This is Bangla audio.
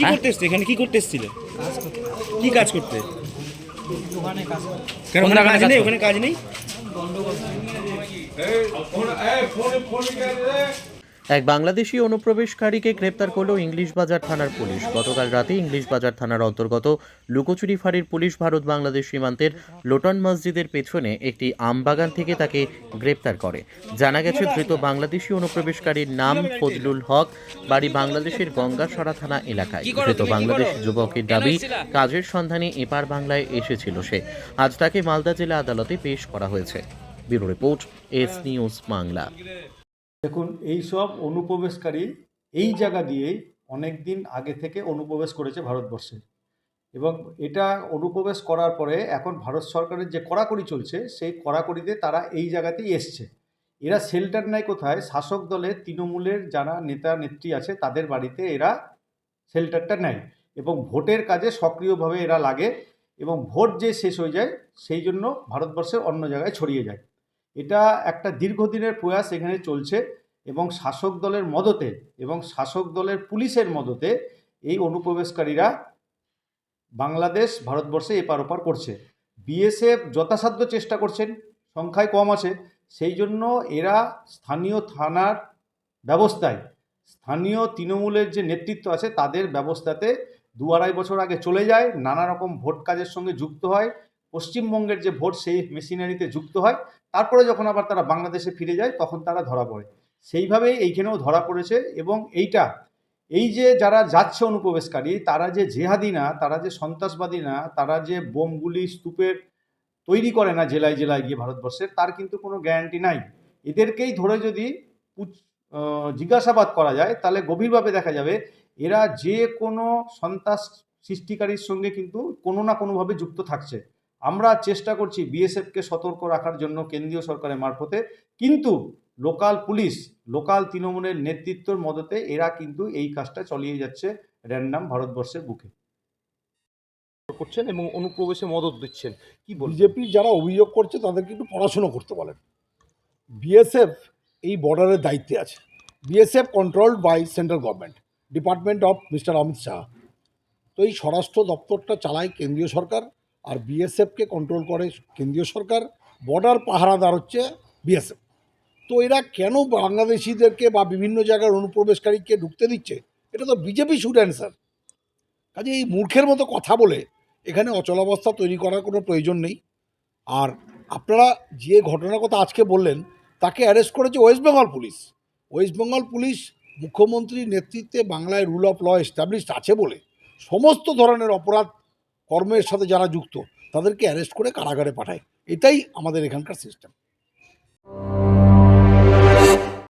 কি করতে এসছে এখানে কি করতে। এসছিলে কি কাজ করতে? ওখানে কাজ নেই? ওখানে কাজ নেই? গন্ডগোল। এক বাংলাদেশি অনুপ্রবেশকারীকে গ্রেপ্তার করল ইংলিশ বাজার থানার পুলিশ। গতকাল রাতে ইংলিশ বাজার থানার অন্তর্গত লুকোচুরি ফাঁড়ির পুলিশ ভারত বাংলাদেশ সীমান্তের লোটন মসজিদের পেছনে একটি আমবাগান থেকে তাকে গ্রেপ্তার করে। জানা গেছে ধৃত বাংলাদেশি অনুপ্রবেশকারীর নাম ফজলুল হক বাড়ি বাংলাদেশের গঙ্গাসরা থানা এলাকায়। ধৃত বাংলাদেশি যুবকের দাবি কাজের সন্ধানে এপার বাংলায় এসেছিল সে। আজ তাকে মালদা জেলা আদালতে পেশ করা হয়েছে। Bureau report S news Bangla. দেখুন, এই সব অনুপ্রবেশকারী এই জায়গা দিয়েই অনেক দিন আগে থেকে অনুপ্রবেশ করেছে ভারতবর্ষে। এবং এটা অনুপ্রবেশ করার পরে এখন ভারত সরকারের যে কড়াকড়ি চলছে, সেই কড়াকড়িতে তারা এই জায়গাতেই এসছে। এরা শেল্টার নেয় কোথায়? শাসক দলের তৃণমূলের যারা নেতা, নেত্রী আছে, তাদের বাড়িতে এরা শেল্টারটা নেয় এবং ভোটের কাজে সক্রিয়ভাবে এরা লাগে এবং ভোট যে শেষ হয়ে যায়, সেই জন্য ভারতবর্ষের অন্য জায়গায় ছড়িয়ে যায়। এটা একটা দীর্ঘদিনের প্রয়াস এখানে চলছে এবং শাসক দলের মদতে এবং শাসক দলের পুলিশের মদতে এই অনুপ্রবেশকারীরা বাংলাদেশ, ভারতবর্ষে এপার ওপার করছে। বিএসএফ যথাসাধ্য চেষ্টা করছেন, সংখ্যায় কম আছে, সেই জন্য এরা স্থানীয় থানার ব্যবস্থায়, স্থানীয় তৃণমূলের যে নেতৃত্ব আছে তাদের ব্যবস্থাতে দু আড়াই বছর আগে চলে যায়, নানা রকম ভোট কাজের সঙ্গে যুক্ত হয় পশ্চিমবঙ্গের যে ভোট সেই মেশিনারিতে যুক্ত হয়, তারপরে যখন আবার তারা বাংলাদেশে ফিরে যায়, তখন তারা ধরা পড়ে। সেইভাবেই এইখানেও ধরা পড়েছে এবং এইটা, এই যে যারা যাচ্ছে অনুপ্রবেশকারী, তারা যে জেহাদি না, তারা যে সন্ত্রাসবাদী না, তারা যে বোমগুলি, স্তূপের তৈরি করে না জেলায় জেলায় গিয়ে ভারতবর্ষের, তার কিন্তু কোনো গ্যারান্টি নাই। এদেরকেই ধরে যদি জিজ্ঞাসাবাদ করা যায়, তাহলে গভীরভাবে দেখা যাবে, এরা যে কোনো সন্ত্রাস সৃষ্টিকারীর সঙ্গে কিন্তু কোনো না কোনোভাবে যুক্ত থাকছে। আমরা চেষ্টা করছি বিএসএফকে সতর্ক রাখার জন্য কেন্দ্রীয় সরকারের মারফতে। কিন্তু লোকাল পুলিশ লোকাল তৃণমূলের নেতৃত্বর মদতে এরা কিন্তু এই কাজটা চালিয়ে যাচ্ছে র্যান্ডাম ভারতবর্ষের বুকে। করছেন এবং অনুপ্রবেশে মদত দিচ্ছেন। কি বিজেপি যারা অভিযোগ করছে তাদেরকে একটু পড়াশুনো করতে বলেন। বিএসএফ এই বর্ডারের দায়িত্বে আছে। BSF controlled by central government department of mister Amit Shah. তো এই স্বরাষ্ট্র দপ্তরটা চালায় কেন্দ্রীয় সরকার। আর বিএসএফকে কন্ট্রোল করে কেন্দ্রীয় সরকার বর্ডার পাহারাদার হচ্ছে বিএসএফ তো এরা কেন বাংলাদেশিদেরকে বা বিভিন্ন জায়গার অনুপ্রবেশকারীকে ঢুকতে দিচ্ছে? এটা তো বিজেপি শুড অ্যান্সার কাজে এই মূর্খের মতো কথা বলে এখানে অচলাবস্থা তৈরি করার কোনো প্রয়োজন নেই। আর আপনারা যে ঘটনার কথা আজকে বললেন, তাকে অ্যারেস্ট করেছে ওয়েস্ট বেঙ্গল পুলিশ ওয়েস্ট বেঙ্গল পুলিশ মুখ্যমন্ত্রীর নেতৃত্বে বাংলায় রুল অফ ল এস্টাবলিশড আছে বলে সমস্ত ধরনের অপরাধ কর্মের সাথে যারা যুক্ত তাদেরকে অ্যারেস্ট করে কারাগারে পাঠায়। এটাই আমাদের এখানকার সিস্টেম